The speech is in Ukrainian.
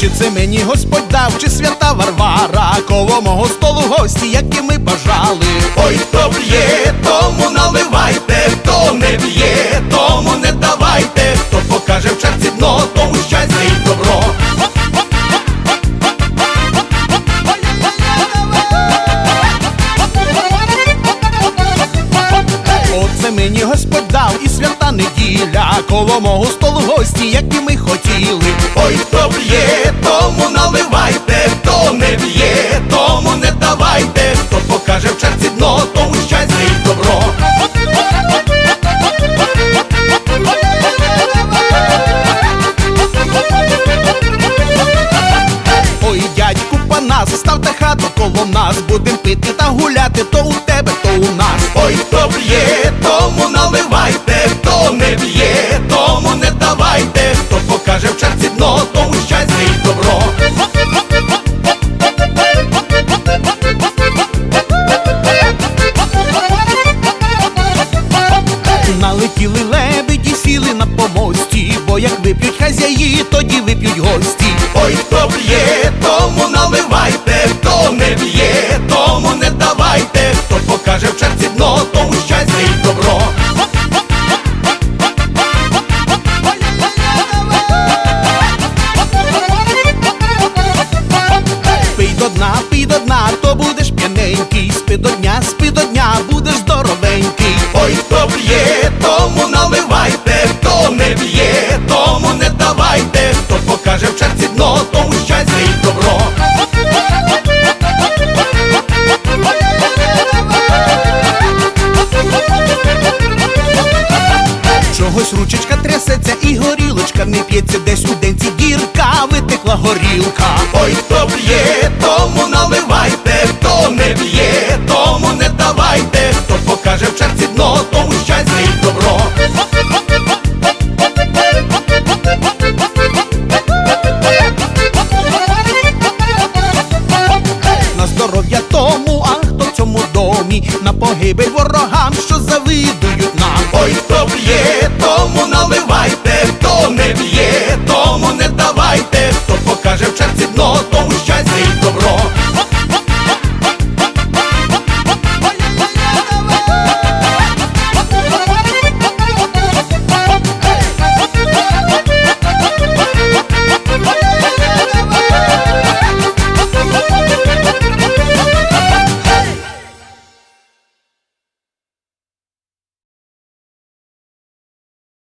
Чи це мені Господь дав, чи свята Варвара, коло мого столу гості, які ми бажали. Ой, хто б'є, тому наливайте, хто не б'є, неділя, коло мого столу гості, які ми хотіли. Ой, хто б'є, тому наливайте, хто не б'є, тому не давайте, хто покаже в черці дно, тому щастя і добро. Ой, дядьку панас, ставте хату коло нас, будем пити та гуляти, то у тебе, як вип'ють хазяї, тоді вип'ють гості. Ой, хто б'є, тому наливайте, хто не б'є, тому не давайте, хто покаже в черці дно, тому щастя і добро. Пий до дна, пий до дна, то будеш п'яненький, спи до дня, спи до дня, Чогось ручечка трясеться і горілочка не п'ється десь у денці дірка, витекла горілка. Ой, хто б'є, тому наливайте, хто не б'є, тому не давайте, хто покаже в черці дно, тому щастя і добро. На здоров'я тому, а хто в цьому домі, на погибель ворогам, що ворога